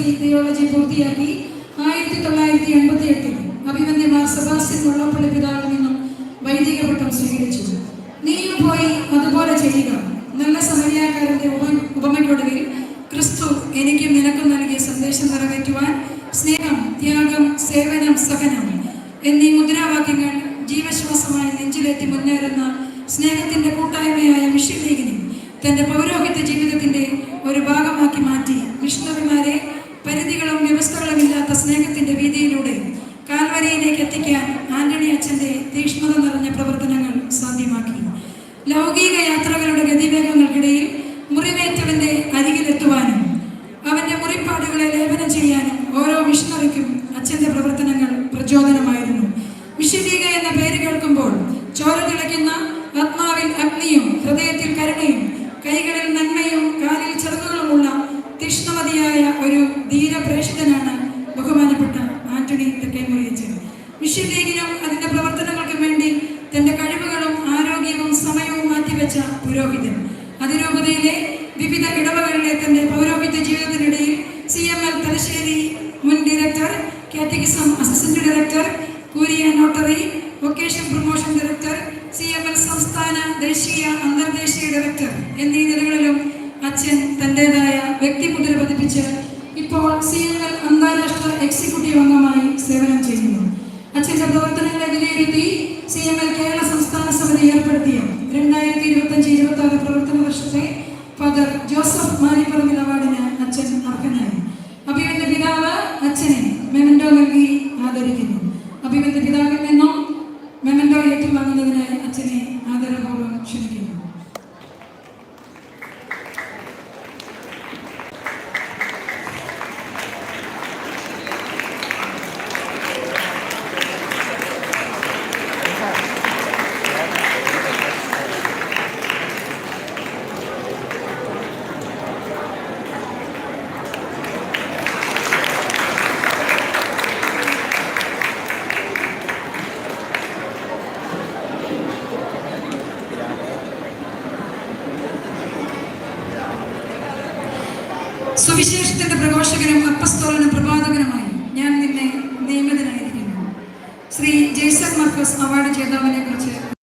Philosophy theology പൂർത്തിയാക്കി ആയിരത്തി തൊള്ളായിരത്തി എൺപത്തി എട്ടിൽ അഭിമന്യമാർ സെബാസ്റ്റ്യൻ മുള്ളപ്പള്ളി പിതാവിൽ നിന്നും വൈദിക പട്ടം സ്വീകരിച്ചു. നീയും പോയി അതുപോലെ ചെയ്യുക. നല്ല സമരിയാക്കാരന്റെ ഉപ ഉപമയ്ക്കൊടുവിൽ ക്രിസ്തു എനിക്കും നിനക്കും നൽകിയ സന്ദേശം നിറവേറ്റുവാൻ സ്നേഹം ത്യാഗം സേവനം സഹനം എന്നീ മുദ്രാവാക്യങ്ങൾ ജീവശ്വാസമായി നെഞ്ചിലേറ്റി മുന്നേറുന്ന സ്നേഹത്തിന്റെ കൂട്ടായ്മയായ മിഷൻ ലീഗിനെ തന്റെ പൗരോഹിത്യ ജീവിതത്തിന്റെ ഒരു ഭാഗമാക്കി മാറ്റി. മിഷണറിമാരെ അച്ഛന്റെ തീക്ഷ്ണത നിറഞ്ഞ പ്രവർത്തനങ്ങൾ സാധ്യമാക്കി. ലൗകിക യാത്രകളുടെ ഗതിവേഗങ്ങൾക്കിടയിൽ മുറിവേറ്റവന്റെ അരികിലെത്തുവാനും അവന്റെ മുറിപ്പാടുകളെ ലേപനം ചെയ്യാനും ഓരോ മിഷണറിക്കും അച്ഛന്റെ പ്രവർത്തനങ്ങൾ പ്രചോദനമായിരുന്നു. വിശുദ്ധീക എന്ന പേര് കേൾക്കുമ്പോൾ ചോര തിളയ്ക്കുന്ന ആത്മാവിൽ അഗ്നിയും ഹൃദയത്തിൽ കരുണയും കൈകളിൽ പുരോഹിതൻ. അതിരൂപതയിലെ വിവിധ ഇടവകളിലെ തന്റെ പൗരോഹിത്യ ജീവിതത്തിനിടയിൽ സി എം എൽ തലശ്ശേരി മുൻ director catechism assistant director curia notary vocation promotion director C M L സംസ്ഥാന ദേശീയ അന്തർദേശീയ ഡയറക്ടർ എന്നീ നിലകളിലും അച്ഛൻ തന്റെതായ വ്യക്തിമുദ്ര പതിപ്പിച്ച് ഇപ്പോൾ സി എം എൽ അന്താരാഷ്ട്ര എക്സിക്യൂട്ടീവ് അംഗമായി സേവനം ചെയ്യുന്നു. അച്ഛന്റെ പ്രവർത്തനങ്ങളെ വിലയിരുത്തി അച്ഛനെ മെമൻഡോ നൽകി ആദരിക്കുന്നു. അഭിമന്യ പിതാവിൽ നിന്നും സുവിശേഷത്തിന്റെ പ്രഘോഷകനും അപ്പസ്തോലനും പ്രവാചകനുമായി ഞാൻ നിന്നെ നിയമിതനായിരിക്കുന്നു. ശ്രീ ജേസൺ മാർക്കോസ് അവാർഡ് ജേതാവിനെ കുറിച്ച്